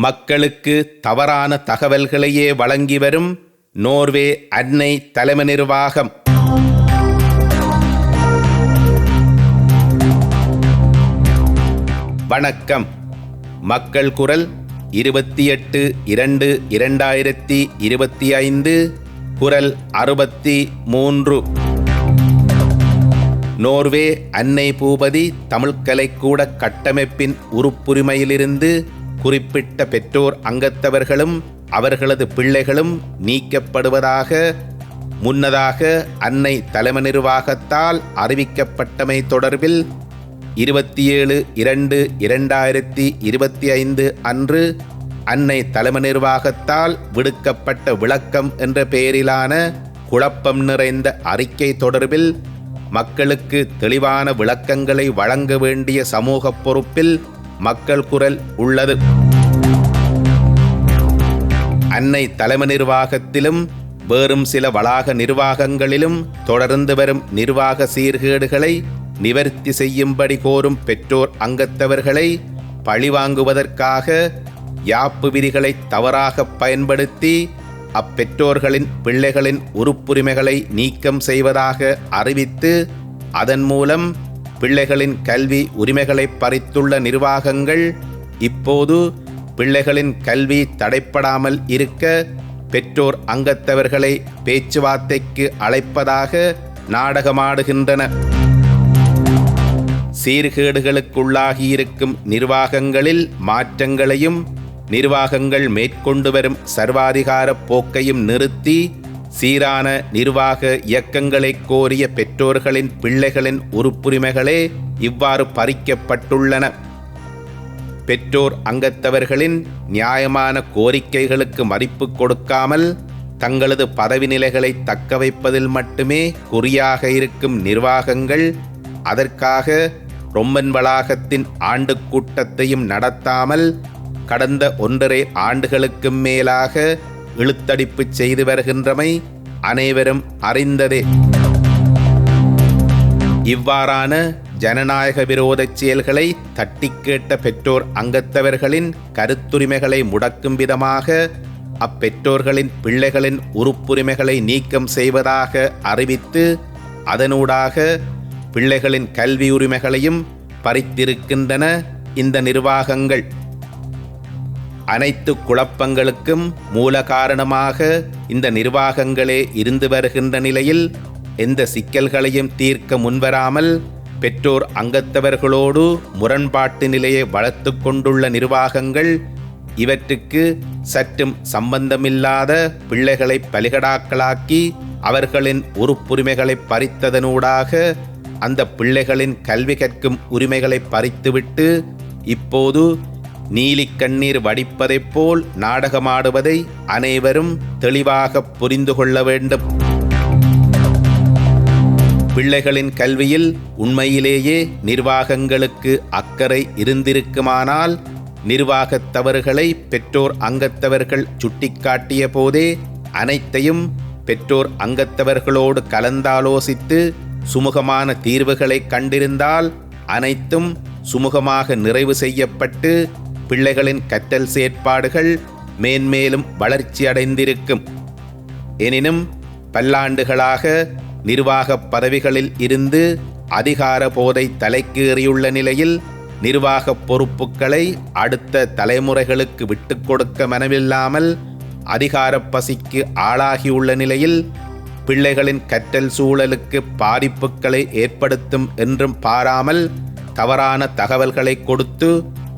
மக்களுக்கு தவறான தகவல்களையே வழங்கி வரும் நோர்வே அன்னை தலைமை நிர்வாகம். வணக்கம். மக்கள் குரல் இருபத்தி எட்டு இரண்டு இரண்டாயிரத்தி இருபத்தி ஐந்து குரல் அறுபத்தி மூன்று. நோர்வே அன்னை பூபதி தமிழ்கலைக்கூட கட்டமைப்பின் உறுப்புரிமையிலிருந்து குறிப்பிட்ட பெற்றோர் அங்கத்தவர்களும் அவர்களது பிள்ளைகளும் நீக்கப்படுவதாக முன்னதாக அன்னை தலைமை நிர்வாகத்தால் அறிவிக்கப்பட்டமை தொடர்பில் இருபத்தி ஏழு இரண்டு இரண்டாயிரத்தி இருபத்தி ஐந்து அன்று அன்னை தலைமை நிர்வாகத்தால் விடுக்கப்பட்ட விளக்கம் என்ற பெயரிலான குழப்பம் நிறைந்த அறிக்கை தொடர்பில் மக்களுக்கு தெளிவான விளக்கங்களை வழங்க வேண்டிய சமூக பொறுப்பில் மக்கள் குரல் உள்ளது. அன்னை தலைமை நிர்வாகத்திலும் வேறும் சில வளாக நிர்வாகங்களிலும் தொடர்ந்து வரும் நிர்வாக சீர்கேடுகளை நிவர்த்தி செய்யும்படி கோரும் பெற்றோர் அங்கத்தவர்களை பழிவாங்குவதற்காக யாப்பு விதிகளை தவறாக பயன்படுத்தி அப்பெற்றோர்களின் பிள்ளைகளின் உறுப்புரிமைகளை நீக்கம் செய்வதாக அறிவித்து அதன் மூலம் பிள்ளைகளின் கல்வி உரிமைகளை பறித்துள்ள நிர்வாகங்கள் இப்போது பிள்ளைகளின் கல்வி தடைப்படாமல் இருக்க பெற்றோர் அங்கத்தவர்களை பேச்சுவார்த்தைக்கு அழைப்பதாக நாடகமாடுகின்றன. சீர்கேடுகளுக்குள்ளாகியிருக்கும் நிர்வாகங்களில் மாற்றங்களையும் நிர்வாகங்கள் மேற்கொண்டு வரும் சர்வாதிகார போக்கையும் நிறுத்தி சீரான நிர்வாக இயக்கங்களை கோரிய பெற்றோர்களின் பிள்ளைகளின் உறுப்புரிமைகளே இவ்வாறு பறிக்கப்பட்டுள்ளன. பெற்றோர் அங்கத்தவர்களின் நியாயமான கோரிக்கைகளுக்கு மதிப்பு கொடுக்காமல் தங்களது பதவி நிலைகளை தக்க வைப்பதில் மட்டுமே குறியாக இருக்கும் நிர்வாகங்கள் அதற்காக ரொம்பன் வளாகத்தின் ஆண்டு கூட்டத்தையும் நடத்தாமல் கடந்த ஒன்றரை ஆண்டுகளுக்கும் மேலாக இழுத்தடிப்பு செய்து வருகின்றமை அனைவரும் அறிந்ததே. இவ்வாறான ஜனநாயக விரோத செயல்களை தட்டி கேட்ட பெற்றோர் அங்கத்தவர்களின் கருத்துரிமைகளை முடக்கும் விதமாக அப்பெற்றோர்களின் பிள்ளைகளின் உறுப்புரிமைகளை நீக்கம் செய்வதாக அறிவித்து அதனூடாக பிள்ளைகளின் கல்வி உரிமைகளையும் பறித்திருக்கின்றன இந்த நிர்வாகங்கள். அனைத்து குழப்பங்களுக்கும் மூல காரணமாக இந்த நிர்வாகங்களே இருந்து வருகின்ற நிலையில் எந்த சிக்கல்களையும் தீர்க்க முன்வராமல் பெற்றோர் அங்கத்தவர்களோடு முரண்பாட்டு நிலையை வளர்த்து கொண்டுள்ள நிர்வாகங்கள் இவற்றுக்கு சற்றும் சம்பந்தமில்லாத பிள்ளைகளை பலிகடாக்களாக்கி அவர்களின் உறுப்புரிமைகளை பறித்ததனூடாக அந்த பிள்ளைகளின் கல்வி கற்கும் உரிமைகளை பறித்துவிட்டு இப்போது நீலிக்கண்ணீர் வடிப்பதைப் போல் நாடகமாடுவதை அனைவரும் தெளிவாக புரிந்து கொள்ள வேண்டும். பிள்ளைகளின் கல்வியில் உண்மையிலேயே நிர்வாகங்களுக்கு அக்கறை இருந்திருக்குமானால் நிர்வாகத் தவறுகளை பெற்றோர் அங்கத்தவர்கள் சுட்டிக்காட்டிய போதே அனைத்தையும் பெற்றோர் அங்கத்தவர்களோடு கலந்தாலோசித்து சுமூகமான தீர்வுகளை கண்டிருந்தால் அனைத்தும் சுமூகமாக நிறைவு செய்யப்பட்டு பிள்ளைகளின் கற்றல் செயற்பாடுகள் மேன்மேலும் வளர்ச்சியடைந்திருக்கும். எனினும் பல்லாண்டுகளாக நிர்வாகப் பதவிகளில் இருந்து அதிகார போதை தலைக்கேறியுள்ள நிலையில் நிர்வாகப் பொறுப்புகளை அடுத்த தலைமுறைகளுக்கு விட்டுக்கொடுக்க மனமில்லாமல் அதிகாரப் பசிக்கு ஆளாகியுள்ள நிலையில் பிள்ளைகளின் கற்றல் சூழலுக்கு பாதிப்புகளை ஏற்படுத்தும் என்றும் பாராமல் தவறான தகவல்களை கொடுத்து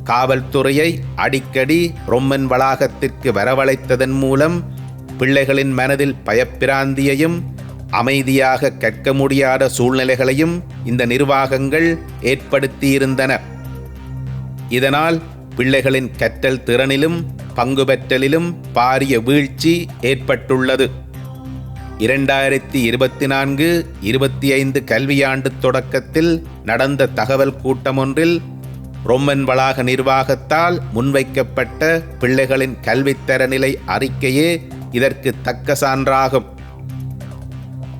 காவல்துறையை அடிக்கடி ரொம்மன் வளாகத்திற்கு வரவழைத்ததன் மூலம் பிள்ளைகளின் மனதில் பயப்பிராந்தியையும் அமைதியாக கற்க முடியாத சூழ்நிலைகளையும் இந்த நிர்வாகங்கள் ஏற்படுத்தியிருந்தன. இதனால் பிள்ளைகளின் கற்றல் திறனிலும் பங்கு பெற்றலிலும் பாரிய வீழ்ச்சி ஏற்பட்டுள்ளது. இரண்டாயிரத்தி இருபத்தி நான்கு இருபத்தி ஐந்து கல்வியாண்டு தொடக்கத்தில் நடந்த தகவல் கூட்டமொன்றில் ரொம்மன் வளாக நிர்வாகத்தால் முன்வைக்கப்பட்ட பிள்ளைகளின் கல்வித்தரநிலை அறிக்கையே இதற்கு தக்க சான்றாகும்.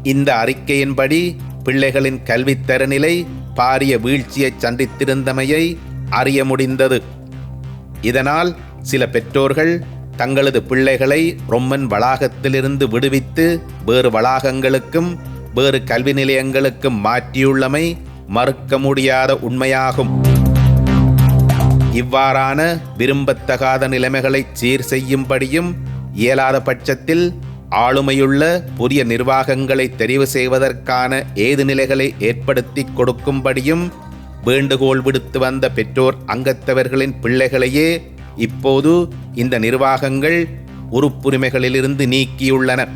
இந்த அறிக்கையின்படி பிள்ளைகளின் கல்வித்தரநிலை பாரிய வீழ்ச்சியை சந்தித்திருந்தமையை அறிய முடிந்தது. இதனால் சில பெற்றோர்கள் தங்களது பிள்ளைகளை ரொம்மன் வளாகத்திலிருந்து விடுவித்து வேறு வளாகங்களுக்கும் வேறு கல்வி நிலையங்களுக்கும் மாற்றியுள்ளமை மறுக்க முடியாத உண்மையாகும். இவ்வாறான விரும்பத்தகாத நிலைமைகளை சீர் செய்யும்படியும் இயலாத பட்சத்தில் ஆளுமையுள்ள புதிய நிர்வாகங்களை தெரிவு செய்வதற்கான ஏது நிலைகளை ஏற்படுத்தி கொடுக்கும்படியும் வேண்டுகோள் விடுத்து வந்த பெற்றோர் அங்கத்தவர்களின் பிள்ளைகளையே இப்போது இந்த நிர்வாகங்கள் உறுப்புரிமைகளிலிருந்து நீக்கியுள்ளன.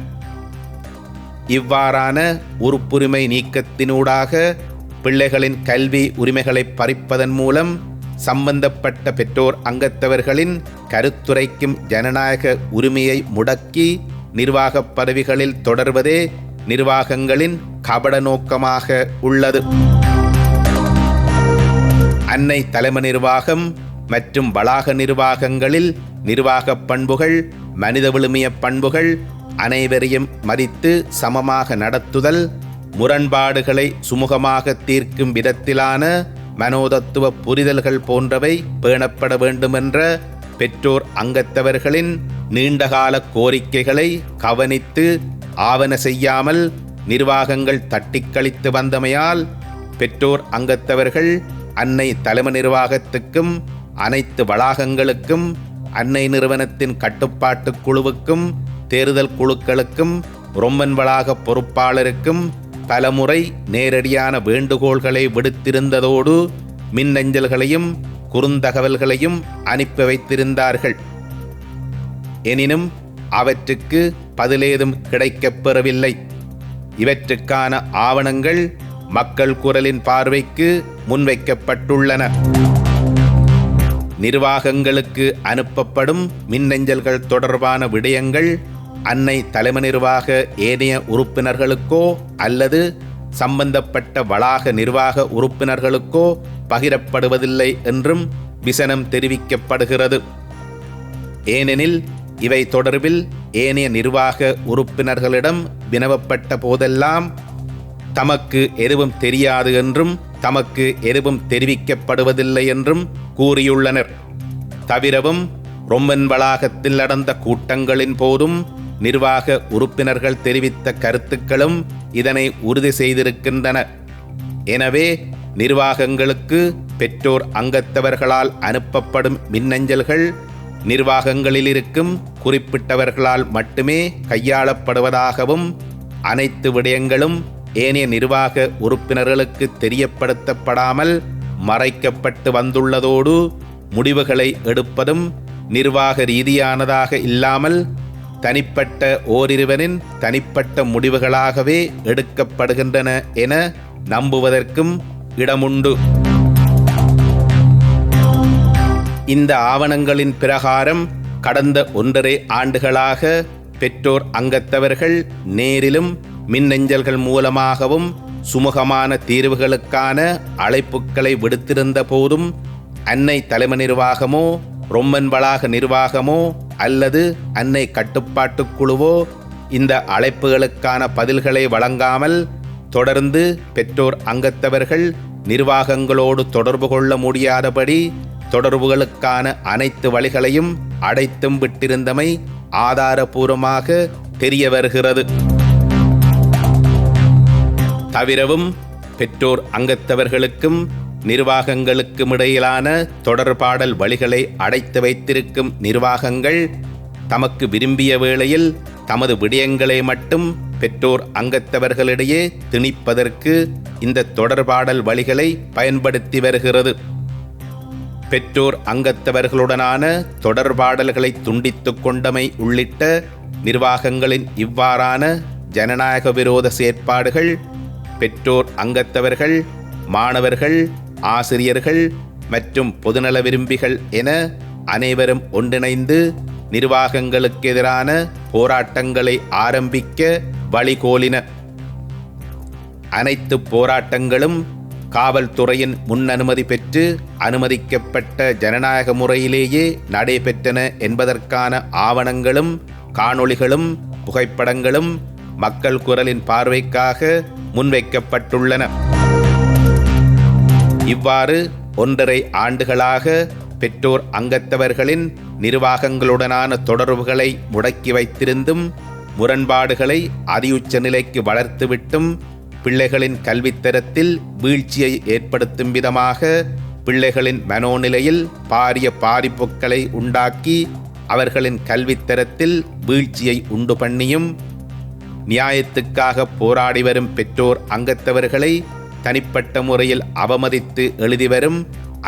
இவ்வாறான உறுப்புரிமை நீக்கத்தினூடாக பிள்ளைகளின் கல்வி உரிமைகளை பறிப்பதன் மூலம் சம்பந்தப்பட்ட பெற்றோர் அங்கத்தவர்களின் கருத்துரைக்கும் ஜனநாயக உரிமையை முடக்கி நிர்வாகப் பதவிகளில் தொடர்வதே நிர்வாகங்களின் கபட நோக்கமாக உள்ளது. அன்னை தலைமை நிர்வாகம் மற்றும் வளாக நிர்வாகங்களில் நிர்வாகப் பண்புகள் மனித விழுமிய பண்புகள் அனைவரையும் மதித்து சமமாக நடத்துதல் முரண்பாடுகளை சுமூகமாக தீர்க்கும் விதத்திலான மனோதத்துவ புரிதல்கள் போன்றவை பேணப்பட வேண்டுமென்ற பெற்றோர் அங்கத்தவர்களின் நீண்டகால கோரிக்கைகளை கவனித்து ஆவண செய்யாமல் நிர்வாகங்கள் தட்டிக்கழித்து வந்தமையால் பெற்றோர் அங்கத்தவர்கள் அன்னை தலைமை நிர்வாகத்துக்கும் அனைத்து வளாகங்களுக்கும் அன்னை நிறுவனத்தின் கட்டுப்பாட்டு குழுவுக்கும் தேர்தல் குழுக்களுக்கும் ரொம்மன் வளாக பொறுப்பாளருக்கும் பலமுறை நேரடியான வேண்டுகோள்களை விடுத்திருந்ததோடு மின்னஞ்சல்களையும் குறுந்தகவல்களையும் அனுப்பி வைத்திருந்தார்கள். எனினும் அவற்றுக்கு பதிலேதும் கிடைக்கப் பெறவில்லை. இவற்றுக்கான ஆவணங்கள் மக்கள் குரலின் பார்வைக்கு முன்வைக்கப்பட்டுள்ளன. நிர்வாகங்களுக்கு அனுப்பப்படும் மின்னஞ்சல்கள் தொடர்பான விடயங்கள் அன்னை தலைமை நிர்வாக ஏனைய உறுப்பினர்களுக்கோ அல்லது சம்பந்தப்பட்ட வளாக நிர்வாக உறுப்பினர்களுக்கோ பகிரப்படுவதில்லை என்றும் விசனம் தெரிவிக்கப்படுகிறது. ஏனெனில் இவை தொடர்பில் ஏனைய நிர்வாக உறுப்பினர்களிடம் வினவப்பட்ட போதெல்லாம் தமக்கு எதுவும் தெரியாது என்றும் தமக்கு எதுவும் தெரிவிக்கப்படுவதில்லை என்றும் கூறியுள்ளனர். தவிரவும் ரொம்பன் வளாகத்தில் நடந்த கூட்டங்களின் போதும் நிர்வாக உறுப்பினர்கள் தெரிவித்த கருத்துக்களும் இதனை உறுதி செய்திருக்கின்றன. எனவே நிர்வாகங்களுக்கு பெற்றோர் அங்கத்தவர்களால் அனுப்பப்படும் மின்னஞ்சல்கள் நிர்வாகங்களில் இருக்கும் குறிப்பிட்டவர்களால் மட்டுமே கையாளப்படுவதாகவும் அனைத்து விடயங்களும் ஏனைய நிர்வாக உறுப்பினர்களுக்கு தெரியப்படுத்தப்படாமல் மறைக்கப்பட்டு வந்துள்ளதோடு முடிவுகளை எடுப்பதும் நிர்வாக ரீதியானதாக இல்லாமல் தனிப்பட்ட ஓரிருவனின் தனிப்பட்ட முடிவுகளாகவே எடுக்கப்படுகின்றன என நம்புவதற்கும் இடமுண்டு. இந்த ஆவணங்களின் பிரகாரம் கடந்த ஒன்றரை ஆண்டுகளாக பெற்றோர் அங்கத்தவர்கள் நேரிலும் மின்னஞ்சல்கள் மூலமாகவும் சுமூகமான தீர்வுகளுக்கான அழைப்புகளை விடுத்திருந்த போதும் அன்னை தலைமை நிர்வாகமோ ரொம்மன் வளாக நிர்வாகமோ அல்லது அன்னை கட்டுப்பாட்டுக் குழுவோ இந்த அழைப்புகளுக்கான பதில்களை வழங்காமல் தொடர்ந்து பெற்றோர் அங்கத்தவர்கள் நிர்வாகங்களோடு தொடர்பு கொள்ள முடியாதபடி தொடர்புகளுக்கான அனைத்து வழிகளையும் அடைத்தும் விட்டிருந்தமை ஆதாரபூர்வமாக தெரிய வருகிறது. தவிரவும் பெற்றோர் அங்கத்தவர்களுக்கும் நிர்வாகங்களுக்கும் இடையிலான தொடர்பாடல் வழிகளை அடைத்து வைத்திருக்கும் நிர்வாகங்கள் தமக்கு விரும்பிய வேளையில் தமது விடயங்களை மட்டும் பெற்றோர் அங்கத்தவர்களிடையே திணிப்பதற்கு இந்த தொடர்பாடல் வழிகளை பயன்படுத்தி வருகிறது. பெற்றோர் அங்கத்தவர்களுடனான தொடர்பாடல்களை துண்டித்துக் கொண்டமை உள்ளிட்ட நிர்வாகங்களின் இவ்வாறான ஜனநாயக விரோத செயற்பாடுகள் பெற்றோர் அங்கத்தவர்கள் மாணவர்கள் ஆசிரியர்கள் மற்றும் பொதுநல விரும்பிகள் என அனைவரும் ஒன்றிணைந்து நிர்வாகங்களுக்கு எதிரான போராட்டங்களை ஆரம்பிக்க வழிகோலின. அனைத்து போராட்டங்களும் காவல்துறையின் முன் அனுமதி பெற்று அனுமதிக்கப்பட்ட ஜனநாயக முறையிலேயே நடைபெற்றன என்பதற்கான ஆவணங்களும் காணொளிகளும் புகைப்படங்களும் மக்கள் குரலின் பார்வைக்காக முன்வைக்கப்பட்டுள்ளன. இவ்வாறு ஒன்றரை ஆண்டுகளாக பெற்றோர் அங்கத்தவர்களின் நிர்வாகங்களுடனான தொடர்புகளை முடக்கி வைத்திருந்தும் முரண்பாடுகளை அதியுச்ச நிலைக்கு வளர்த்துவிட்டும் பிள்ளைகளின் கல்வித்தரத்தில் வீழ்ச்சியை ஏற்படுத்தும் விதமாக பிள்ளைகளின் மனோநிலையில் பாரிய பாதிப்புக்களை உண்டாக்கி அவர்களின் கல்வித்தரத்தில் வீழ்ச்சியை உண்டு பண்ணியும் நியாயத்துக்காக போராடி வரும் பெற்றோர் அங்கத்தவர்களை தனிப்பட்ட முறையில் அவமதித்து எழுதி வரும்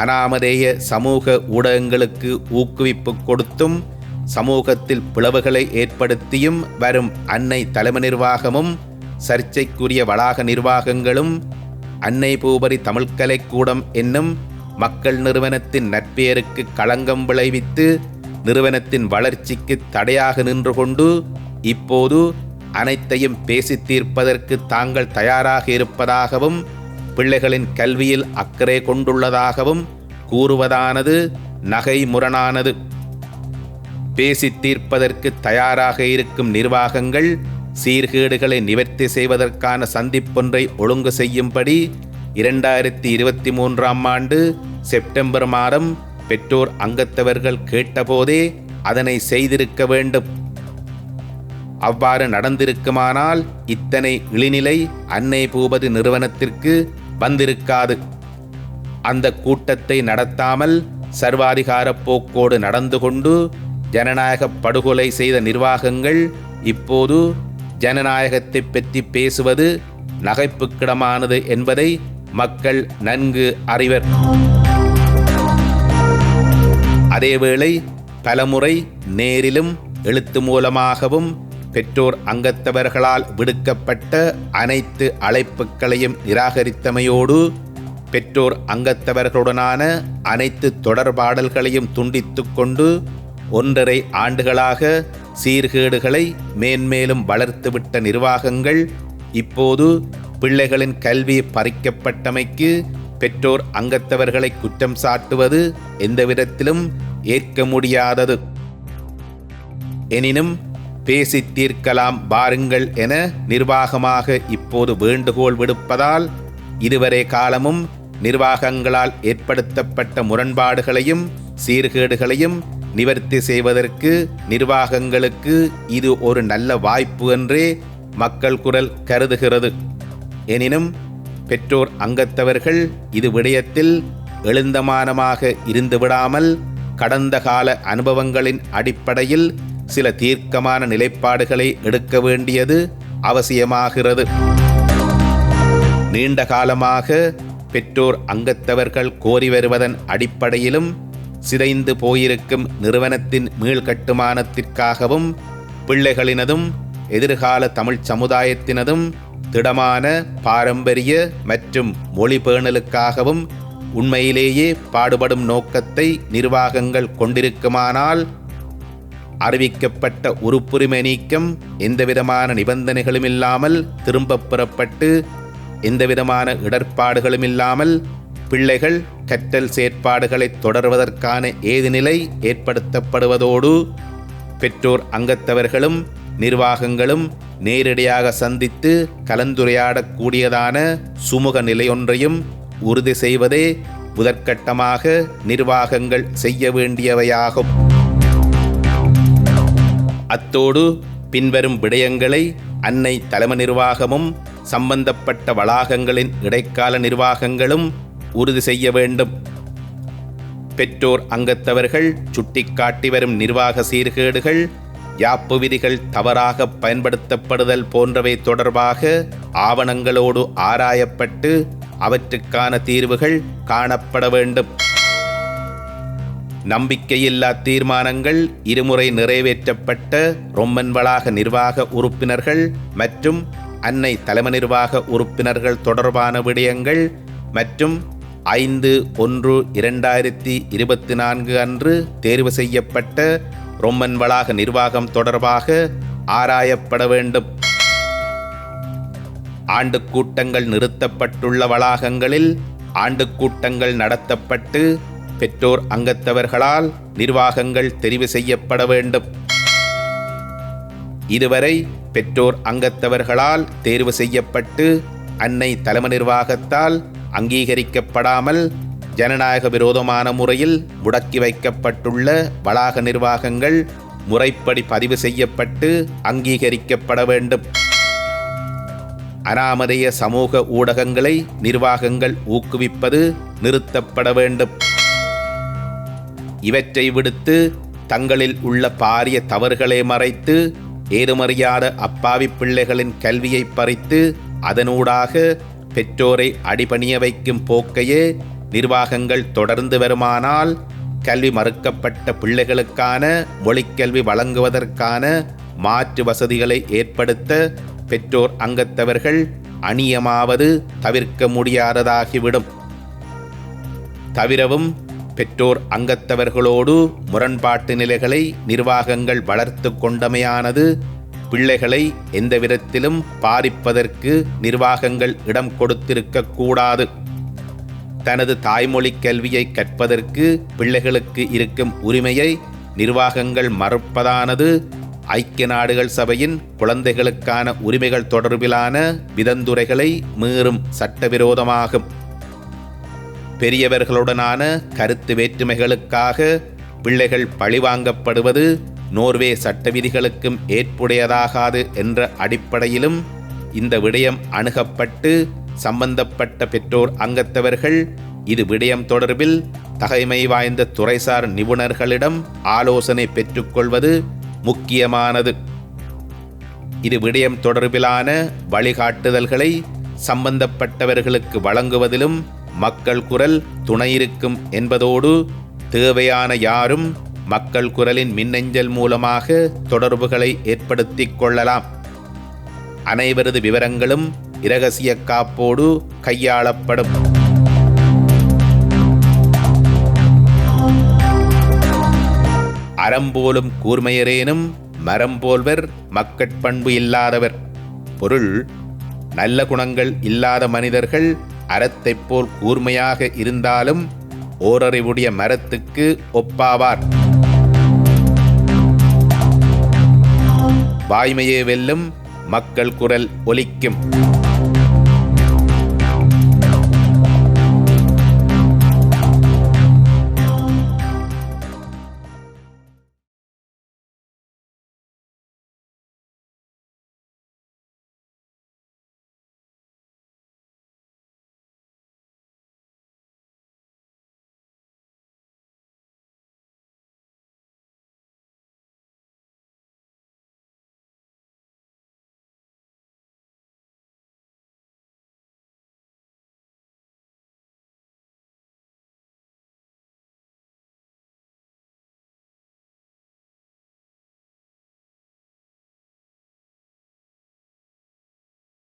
அனாமதேய சமூக ஊடகங்களுக்கு ஊக்குவிப்பு கொடுத்தும் சமூகத்தில் பிளவுகளை ஏற்படுத்தியும் வரும் அன்னை தலைமை நிர்வாகமும் சர்ச்சைக்குரிய வளாக நிர்வாகங்களும் அன்னை பூபரி தமிழ்கலை கூடம் என்னும் மக்கள் நிறுவனத்தின் நற்பெயருக்கு களங்கம் விளைவித்து நிறுவனத்தின் வளர்ச்சிக்கு தடையாக நின்று கொண்டு இப்போது அனைத்தையும் பேசித் தீர்ப்பதற்கு தாங்கள் தயாராக இருப்பதாகவும் பிள்ளைகளின் கல்வியில் அக்கறை கொண்டுள்ளதாகவும் கூறுவதானது நகை முரணானது பேசித் தீர்ப்பதற்கு தயாராக இருக்கும் நிர்வாகங்கள் சீர்கேடுகளை நிவர்த்தி செய்வதற்கான சந்திப்பொன்றை ஒழுங்கு செய்யும்படி இரண்டாயிரத்தி இருபத்தி மூன்றாம் ஆண்டு செப்டம்பர் மாதம் பெற்றோர் அங்கத்தவர்கள் கேட்டபோதே அதனை செய்திருக்க வேண்டும். அவ்வாறு நடந்திருக்குமானால் இத்தனை இழிநிலை அன்னை பூபதி நிறுவனத்திற்கு வந்திருக்காது. அந்த கூட்டத்தை நடத்தாமல் சர்வாதிகார போக்கோடு நடந்து கொண்டு ஜனநாயக படுகொலை செய்த நிர்வாகங்கள் இப்போது ஜனநாயகத்தை பற்றி பேசுவது நகைப்புக்கிடமானது என்பதை மக்கள் நன்கு அறிவர். அதேவேளை பலமுறை நேரிலும் எழுத்து மூலமாகவும் பெற்றோர் அங்கத்தவர்களால் விடுக்கப்பட்ட அனைத்து அழைப்புகளையும் நிராகரித்தமையோடு பெற்றோர் அங்கத்தவர்களுடனான அனைத்து தொடர்பாடல்களையும் துண்டித்து கொண்டு ஒன்றரை ஆண்டுகளாக சீர்கேடுகளை மேன்மேலும் வளர்த்துவிட்ட நிர்வாகங்கள் இப்போது பிள்ளைகளின் கல்வி பறிக்கப்பட்டமைக்கு பெற்றோர் அங்கத்தவர்களை குற்றம் சாட்டுவது எந்தவிதத்திலும் ஏற்க முடியாதது. எனினும் பேசி தீர்க்கலாம் பாருங்கள் என நிர்வாகமாக இப்போது வேண்டுகோள் விடுப்பதால் இதுவரை காலமும் நிர்வாகங்களால் ஏற்படுத்தப்பட்ட முரண்பாடுகளையும் சீர்கேடுகளையும் நிவர்த்தி செய்வதற்கு நிர்வாகங்களுக்கு இது ஒரு நல்ல வாய்ப்பு என்றே மக்கள் குரல் கருதுகிறது. எனினும் பெற்றோர் அங்கத்தவர்கள் இது விடயத்தில் எழுந்தமானமாக இருந்துவிடாமல் கடந்த கால அனுபவங்களின் அடிப்படையில் சில தீர்க்கமான நிலைப்பாடுகளை எடுக்க வேண்டியது அவசியமாகிறது. நீண்ட காலமாக பெற்றோர் அங்கத்தவர்கள் கோரி வருவதன் அடிப்படையிலும் சிதைந்து போயிருக்கும் நிறுவனத்தின் மீள்கட்டுமானத்திற்காகவும் பிள்ளைகளினதும் எதிர்கால தமிழ் சமுதாயத்தினதும் திடமான பாரம்பரிய மற்றும் மொழி பேணலுக்காகவும் உண்மையிலேயே பாடுபடும் நோக்கத்தை நிர்வாகங்கள் கொண்டிருக்குமானால் அறிவிக்கப்பட்ட உறுப்புரிமை நீக்கம் எந்தவிதமான நிபந்தனைகளும் இல்லாமல் திரும்பப் பெறப்பட்டு எந்தவிதமான இடர்பாடுகளும் இல்லாமல் பிள்ளைகள் கற்றல் செயற்பாடுகளை தொடர்வதற்கான ஏதுநிலை ஏற்படுத்தப்படுவதோடு பெற்றோர் அங்கத்தவர்களும் நிர்வாகங்களும் நேரடியாக சந்தித்து கலந்துரையாடக்கூடியதான சுமூக நிலையொன்றையும் உறுதி செய்வதே முதற்கட்டமாக நிர்வாகங்கள் செய்ய வேண்டியவையாகும். அத்தோடு பின்வரும் விடயங்களை அன்னை தலைமை நிர்வாகமும் சம்பந்தப்பட்ட வளாகங்களின் இடைக்கால நிர்வாகங்களும் உறுதி செய்ய வேண்டும். பெற்றோர் அங்கத்தவர்கள் சுட்டிக்காட்டி வரும் நிர்வாக சீர்கேடுகள் யாப்பு விதிகள் தவறாக பயன்படுத்தப்படுதல் போன்றவை தொடர்பாக ஆவணங்களோடு ஆராயப்பட்டு அவற்றுக்கான தீர்வுகள் காணப்பட வேண்டும். நம்பிக்கையில்லா தீர்மானங்கள் இருமுறை நிறைவேற்றப்பட்ட ரொம்மன் வளாக நிர்வாக உறுப்பினர்கள் மற்றும் அன்னை தலைமை நிர்வாக உறுப்பினர்கள் தொடர்பான விடயங்கள் மற்றும் ஐந்து ஒன்று இரண்டாயிரத்தி இருபத்தி நான்கு அன்று தேர்வு செய்யப்பட்ட ரொம்மன் வளாக நிர்வாகம் தொடர்பாக ஆராயப்பட வேண்டும். ஆண்டு கூட்டங்கள் நிறுத்தப்பட்டுள்ள வளாகங்களில் ஆண்டு கூட்டங்கள் நடத்தப்பட்டு பெற்றோர் அங்கத்தவர்களால் நிர்வாகங்கள் தெரிவு செய்யப்பட வேண்டும். இதுவரை பெற்றோர் அங்கத்தவர்களால் தேர்வு செய்யப்பட்டு அன்னை தலைமை நிர்வாகத்தால் அங்கீகரிக்கப்படாமல் ஜனநாயக விரோதமான முறையில் முடக்கி வைக்கப்பட்டுள்ள வளாக நிர்வாகங்கள் முறைப்படி பதிவு செய்யப்பட்டு அங்கீகரிக்கப்பட வேண்டும். அனாமதேய சமூக ஊடகங்களை நிர்வாகங்கள் ஊக்குவிப்பது நிறுத்தப்பட வேண்டும். இவற்றை விடுத்து தங்களில் உள்ள பாரிய தவறுகளை மறைத்து ஏதுமறியாத அப்பாவி பிள்ளைகளின் கல்வியை பறித்து அதனூடாக பெற்றோரை அடிபணிய வைக்கும் போக்கையே நிர்வாகங்கள் தொடர்ந்து வருமானால் கல்வி மறுக்கப்பட்ட பிள்ளைகளுக்கான மொழிக்கல்வி வழங்குவதற்கான மாற்று வசதிகளை ஏற்படுத்த பெற்றோர் அங்கத்தவர்கள் அணியமாவது தவிர்க்க முடியாததாகிவிடும். தவிரவும் பெற்றோர் அங்கத்தவர்களோடு முரண்பாட்டு நிலைகளை நிர்வாகங்கள் வளர்த்து கொண்டமையானது பிள்ளைகளை எந்த விதத்திலும் பாரிப்பதற்கு நிர்வாகங்கள் இடம் கொடுத்திருக்க கூடாது. தனது தாய்மொழி கல்வியை கற்பதற்கு பிள்ளைகளுக்கு இருக்கும் உரிமையை நிர்வாகங்கள் மறுப்பதானது ஐக்கிய நாடுகள் சபையின் குழந்தைகளுக்கான உரிமைகள் தொடர்பிலான விதந்துரைகளை மீறும் சட்டவிரோதமாகும். பெரியவர்களுடனான கருத்து வேற்றுமைகளுக்காக பிள்ளைகள் பழிவாங்கப்படுவது நோர்வே சட்ட விதிகளுக்கும் ஏற்புடையதாகாது என்ற அடிப்படையிலும் இந்த விடயம் அணுகப்பட்டு சம்பந்தப்பட்ட பெற்றோர் அங்கத்தவர்கள் இது விடயம் தொடர்பில் தகைமை வாய்ந்த துறைசார் நிபுணர்களிடம் ஆலோசனை பெற்றுக்கொள்வது முக்கியமானது. இது விடயம் தொடர்பிலான வழிகாட்டுதல்களை சம்பந்தப்பட்டவர்களுக்கு வழங்குவதிலும் மக்கள் குரல் துணையிருக்கும் என்பதோடு தேவையான யாரும் மக்கள் குரலின் மின்னஞ்சல் மூலமாக தொடர்புகளை ஏற்படுத்திக் கொள்ளலாம். அனைவரது விவரங்களும் இரகசிய காப்போடு கையாளப்படும். அறம்போலும் கூர்மையரேனும் மரம்போல்வர் மக்கட்பண்பு இல்லாதவர். பொருள் நல்ல குணங்கள் இல்லாத மனிதர்கள் அறத்தைப் போல் கூர்மையாக இருந்தாலும் ஓரறிவுடைய மரத்துக்கு ஒப்பாவார். வாய்மையே வெல்லும் மக்கள் குரல் ஒலிக்கும்.